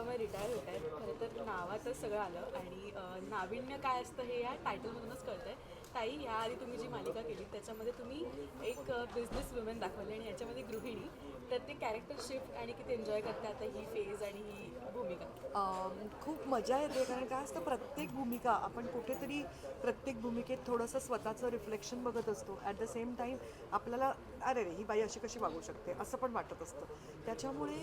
कबाबा retire होत आहेत. खरं तर नावातच सगळं आलं आणि नाविन्य काय असतं हे या टायटलमधूनच कळतंय. ताई याआधी तुम्ही जी मालिका केली त्याच्यामध्ये तुम्ही एक बिझनेस वुमेन दाखवली आणि याच्यामध्ये गृहिणी. तर ते कॅरेक्टर शिफ्ट आणि किती एन्जॉय करते आता ही फेज आणि ही भूमिका? खूप मजा येते कारण काय असतं प्रत्येक भूमिका आपण कुठेतरी प्रत्येक भूमिकेत थोडंसं स्वतःचं रिफ्लेक्शन बघत असतो. ॲट द सेम टाईम आपल्याला अरे रे ही बाई अशी कशी वागू शकते? असं पण वाटत असतं. त्याच्यामुळे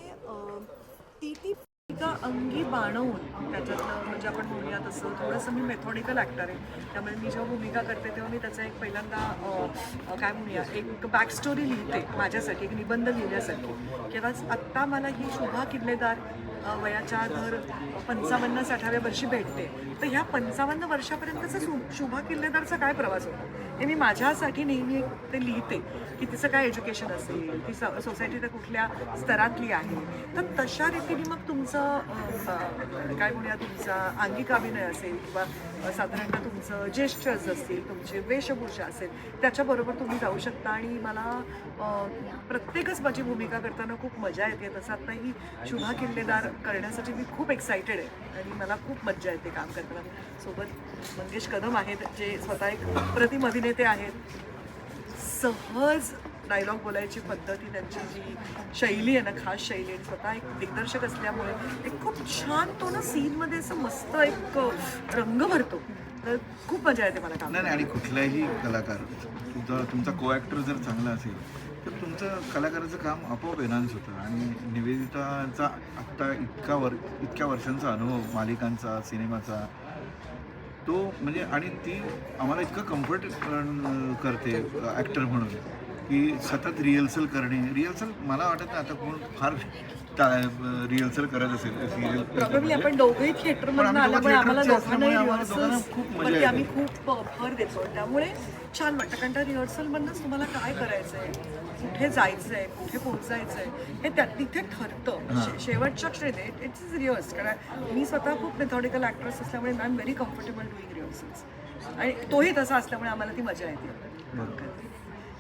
ती ती भूमिका अंगी बाणवून त्याच्यातलं म्हणजे आपण म्हणूया तसं थोडंसं मी मेथॉडिकल ॲक्टर आहे. त्यामुळे मी जेव्हा भूमिका करते तेव्हा मी त्याचा एक पहिल्यांदा काय म्हणूया एक बॅक स्टोरी लिहिते माझ्यासाठी एक निबंध लिहिण्यासाठी किंवा आत्ता मला ही शोभा किल्लेदार वयाच्या दर पंचावन्न साठाव्या वर्षी भेटते. तर ह्या पंचावन्न वर्षापर्यंतचा शु शुभा किल्लेदारचा काय प्रवास होतो? हे मी माझ्यासाठी नेहमी ते लिहिते की तिचं काय एज्युकेशन असेल ती स सोसायटीच्या कुठल्या स्तरातली आहे? तर तशा रीतीने मग तुमचं काय म्हणूया तुमचा आंगिक अभिनय असेल किंवा साधारणतः तुमचं जेस्चर्स असतील तुमची वेशभूषा असेल त्याच्याबरोबर तुम्ही जाऊ शकता आणि मला प्रत्येकच माझी भूमिका करताना खूप मजा येते. तसं आता ही शुभा किल्लेदार करण्यासाठी मी खूप एक्सायटेड आहे आणि मला खूप मज्जा येते काम करताना. सोबत मंगेश कदम आहेत जे स्वतः एक प्रतिम अभिनेते आहेत. सहज डायलॉग बोलायची पद्धती त्यांची जी शैली आहे ना खास शैली आहे स्वतः एक दिग्दर्शक असल्यामुळे एक खूप छान तो ना सीनमध्ये असं मस्त एक रंग भरतो. तर खूप मजा येते मला काम नाही आणि कुठलाही कलाकार जर तुमचा को ॲक्टर जर चांगला असेल तर तुमचं कलाकाराचं काम आपोआप एनहान्स होतं. आणि निवेदिताचा आत्ता इतका वर इतक्या वर्षांचा अनुभव मालिकांचा सिनेमाचा तो म्हणजे आणि ती आम्हाला इतकं कम्फर्ट करते ॲक्टर म्हणून. की सतत रिहर्सल करणे. रिहर्सल मला वाटत नाही आता कोण फार रिहर्सल करत असेल प्रॉब्लेमली आपण सिरियल दोघेही थिएटर पण मधून आम्ही आल्यामुळे आम्हाला दोघांना rehearsals खूप मजा वरती आम्ही. खूप भर देतो. त्यामुळे छान वाटतं कारण त्या रिहर्सलमधनंच तुम्हाला काय करायचं आहे कुठे जायचं आहे कुठे पोहोचायचं आहे हे त्या तिथे ठरतं. शेवटच्या क्षणी इट्स इज रिहर्स कारण मी स्वतः खूप मेथॉडिकल ॲक्ट्रेस असल्यामुळे I am very comfortable doing rehearsals आणि तोही तसा असल्यामुळे आम्हाला ती मजा येते.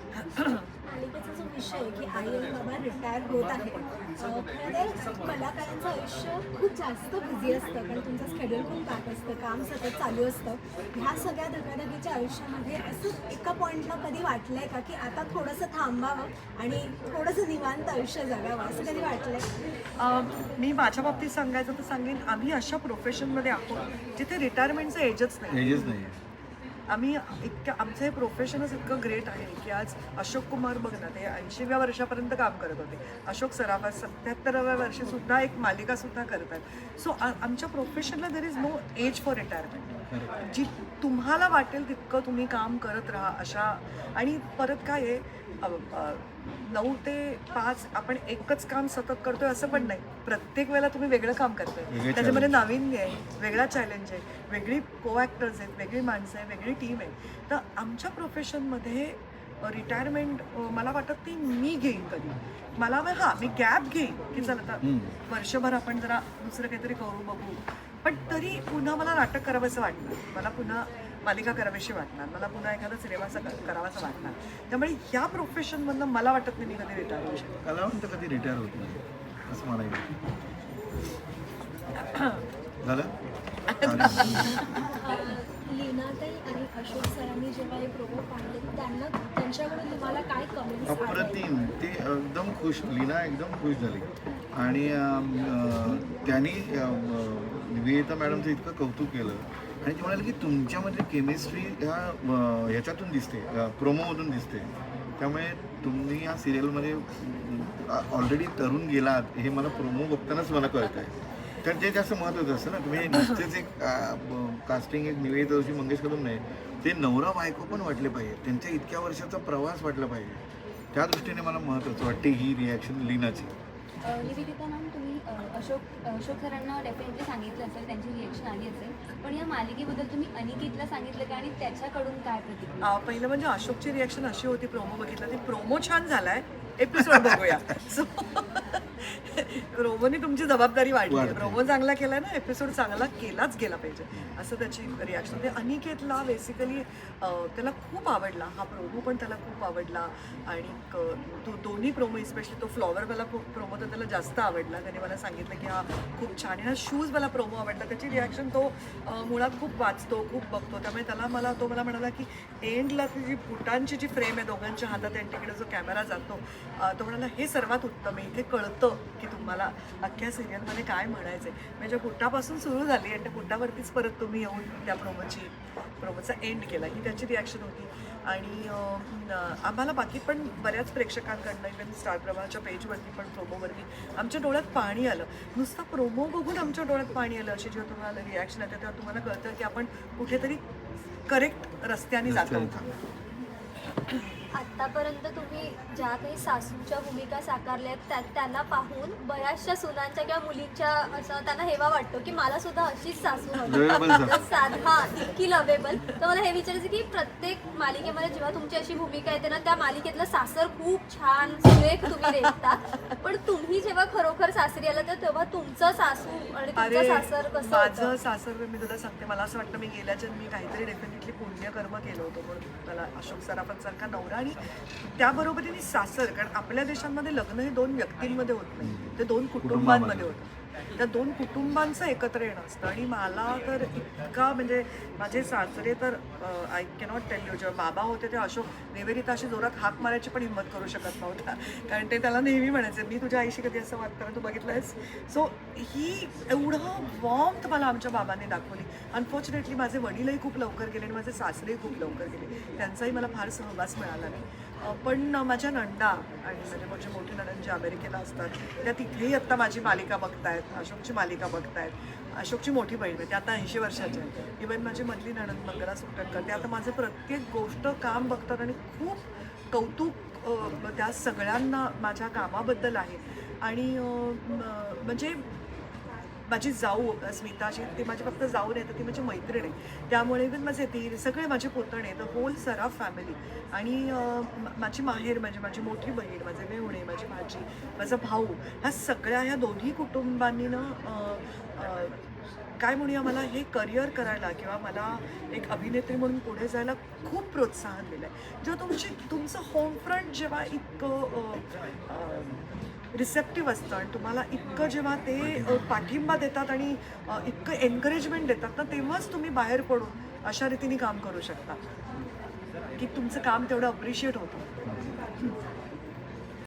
मालिकेचा जो विषय आहे की आई आणि बाबा रिटायर होत आहे तर कलाकारांचं आयुष्य खूप जास्त बिझी असतं. कारण तुमचं स्केड्यूल खूप पॅक असतं काम सतत चालू असतं. ह्या सगळ्या धकाधकीच्या आयुष्यामध्ये असं एका पॉईंटला कधी वाटलंय का की आता थोडंसं थांबावं आणि थोडंसं निवांत आयुष्य जगावं? असं कधी वाटलंय? अं, मी माझ्या बाबतीत सांगायचं तर सांगेन आम्ही अशा प्रोफेशनमध्ये आहोत जिथे रिटायरमेंटचं एजच नाही. एजच नाही आम्ही इतकं आमचं हे प्रोफेशनच इतकं ग्रेट आहे की आज अशोक कुमार बघ ना ते ऐंशीव्या वर्षापर्यंत काम करत होते. अशोक सराफ आज सत्याहत्तराव्या वर्षी सुद्धा एक मालिका सुद्धा करतात सो आमच्या प्रोफेशनला there is no age for retirement जी तुम्हाला वाटेल तितकं तुम्ही काम करत राहा अशा. आणि परत काय आहे नऊ ते पाच आपण एकच काम सतत करतोय असं पण नाही. प्रत्येक वेळेला तुम्ही वेगळं काम करतोय. त्याच्यामध्ये नाविन्य आहे वेगळा चॅलेंज आहे वेगळी को ॲक्टर्स आहेत वेगळी माणसं आहे वेगळी टीम आहे. तर आमच्या प्रोफेशनमध्ये रिटायरमेंट मला वाटत ती मी घेईन कधी. मला हां मी गॅप घेईन. की चला आता. वर्षभर आपण जरा दुसरं काहीतरी करू बघू. पण तरी पुन्हा मला नाटक करावंसं वाटणार. मला पुन्हा मालिका करावीशी वाटणार. मला पुन्हा एखादा सिनेमाचा करावासा वाटणार. त्यामुळे ह्या प्रोफेशनमधनं मला वाटत नाही मी कधी रिटायर होऊ शकते. कलावंत कधी रिटायर होत नाही असं मला झालं? लीनाताई आणि अशोक सरांनी जेव्हा हे प्रोमो पाहिले त्यांना त्यांच्याकडून तुम्हाला काय कमेंट्स अप्रतिम. ते एकदम खुश. लीना एकदम खुश झाली. आणि त्यांनी निवेदिता मॅडमचं इतकं कौतुक केलं. आणि ते म्हणाले की तुमच्यामध्ये केमिस्ट्री ह्या ह्याच्यातून दिसते प्रोमोमधून दिसते. त्यामुळे तुम्ही या सिरियलमध्ये ऑलरेडी तरुण गेलात हे मला प्रोमो बघतानाच मला कळत आहे तर ते जास्त महत्त्वाचं असतं ना. तुम्ही नुसतेच एक कास्टिंग एक निवेदिता जोशी मंगेश कदम नाही ते नवरा बायको पण वाटले पाहिजे. त्यांच्या इतक्या वर्षाचा प्रवास वाटला पाहिजे. त्या दृष्टीने मला महत्त्वाचं वाटते ही रिॲक्शन लिनाची. अशोक अशोक सरांना डेफिनेटली सांगितलं असेल त्यांची रिएक्शन आली असेल. पण या मालिकेबद्दल तुम्ही अनिकेतला सांगितलं का आणि त्याच्याकडून काय प्रतिक्रिया? पहिलं म्हणजे अशोकची रिॲक्शन अशी होती प्रोमो बघितला. ती प्रोमो छान झालाय. एपिसोड बघूया. सो तुमची जबाबदारी वाढली. आहे. प्रोमो चांगला केला ना एपिसोड चांगला केलाच गेला पाहिजे. असं त्याची रिॲक्शन ते अनिकेतला बेसिकली त्याला खूप आवडला. हा प्रोमो पण त्याला खूप आवडला. आणि क- तो दोन्ही प्रोमो स्पेशली तो फ्लॉवरवाला प्रोमो तर त्याला जास्त आवडला. त्याने मला सांगितलं की हा खूप छान आहे. हा शूजवाला प्रोमो आवडला. त्याची रिॲक्शन तो अं, मुळात खूप वाचतो खूप बघतो. त्यामुळे त्याला मला तो मला म्हणाला की एंडला ती जी बुटांची जी फ्रेम आहे दोघांच्या हातात आणि तिकडे जो कॅमेरा जातो तो म्हणाला हे सर्वात उत्तम आहे. इथे कळतं की तुम्हाला अख्ख्या सिरियलमध्ये काय म्हणायचं आहे म्हणजे बुटापासून सुरू झाली आणि त्या बुटावरतीच परत तुम्ही येऊन त्या प्रोमोची प्रोमोचा एंड केला. ही त्याची रिॲक्शन होती. आणि आम्हाला बाकी पण बऱ्याच प्रेक्षकांकडनं इव्हन स्टार प्रवाहाच्या पेजवरती पण प्रोमोवरती आमच्या डोळ्यात पाणी आलं. नुसतं प्रोमो बघून आमच्या डोळ्यात पाणी आलं. अशी जेव्हा तुम्हाला रिॲक्शन येते तेव्हा तुम्हाला कळतं की आपण कुठेतरी करेक्ट रस्त्याने जातो आत्तापर्यंत तुम्ही ज्या काही सासूच्या भूमिका साकारल्या आहेत त्या त्यांना पाहून बऱ्याचशा सुनांच्या किंवा मुलींच्या असं त्यांना हेवा वाटतो की मला सुद्धा अशीच सासू हवी. साध- हा इतकी लवेबल तर मला हे विचारायचं की प्रत्येक मालिकेमध्ये जेव्हा तुमची अशी भूमिका येते ना त्या मालिकेतलं सासर खूप छान सुरेख तुम्ही रेखता पण तुम्ही जेव्हा खरोखर सासरी आला तर तेव्हा तुमचं सासू आणि तुमचं सासर कसं माझं? सासर मी तुला सांगते मला असं वाटतं मी गेल्या जन्मी काहीतरी डेफिनेटली पुण्यकर्म केलं होतं म्हणून. मला अशोक सराफत सारखा नवरा आणि त्याबरोबरीने सासर कारण आपल्या देशांमध्ये लग्न हे दोन व्यक्तींमध्ये होत नाही. ते दोन कुटुंबांमध्ये. होतं त्या दोन कुटुंबांचं एकत्र येणं असतं. आणि मला तर इतका म्हणजे माझे सासरे तर आय कॅनॉट टेल यू जेव्हा बाबा होते ते अशोक नेवेरिता अशी जोरात हाक मारायची पण हिंमत करू शकत नव्हता. कारण ते त्याला नेहमी म्हणायचे मी तुझ्या आईशी कधी असं वाटतं तू बघितलं आहेस सो ही एवढं वॉर्मथ मला आमच्या बाबांनी दाखवली. अनफॉर्च्युनेटली माझे वडीलही खूप लवकर गेले आणि माझे सासरेही खूप लवकर गेले. त्यांचाही मला फार सहवास मिळाला नाही. पण माझ्या नंदा आणि म्हणजे माझे मोठे नणंद जे अमेरिकेला असतात त्या तिथेही आत्ता माझी मालिका बघतायत अशोकची मालिका बघतायत. अशोकची मोठी बहीण आहे त्या आता ऐंशी वर्षाची आहे. इवन माझी मधली नणंद मंगला सुटणकर ते आता माझं प्रत्येक गोष्ट काम बघतात आणि खूप कौतुक त्या सगळ्यांना माझ्या कामाबद्दल आहे. आणि म्हणजे माझी जाऊ स्मिता ती माझी फक्त जाऊ नाही तर ती माझी मैत्रीण आहे. त्यामुळे पण माझे दीर सगळे माझे पोतणे तर होल सराफ फॅमिली आणि माझी माहेर म्हणजे माझी मोठी बहीण माझे मेहुणे माझी भाजी माझा भाऊ ह्या सगळ्या ह्या दोन्ही कुटुंबांनी ना काय म्हणूया मला हे करिअर करायला किंवा मला एक अभिनेत्री म्हणून पुढे जायला खूप प्रोत्साहन दिलं आहे जेव्हा तुमची तुमचं होम फ्रंट जेव्हा इतकं रिसेप्टिव्ह असतं आणि तुम्हाला इतकं जेव्हा ते पाठिंबा देतात आणि इतकं एनकरेजमेंट देतात ना तेव्हाच तुम्ही बाहेर पडून अशा रीतीने काम करू शकता. की तुमचं काम तेवढं अप्रिशिएट होतं.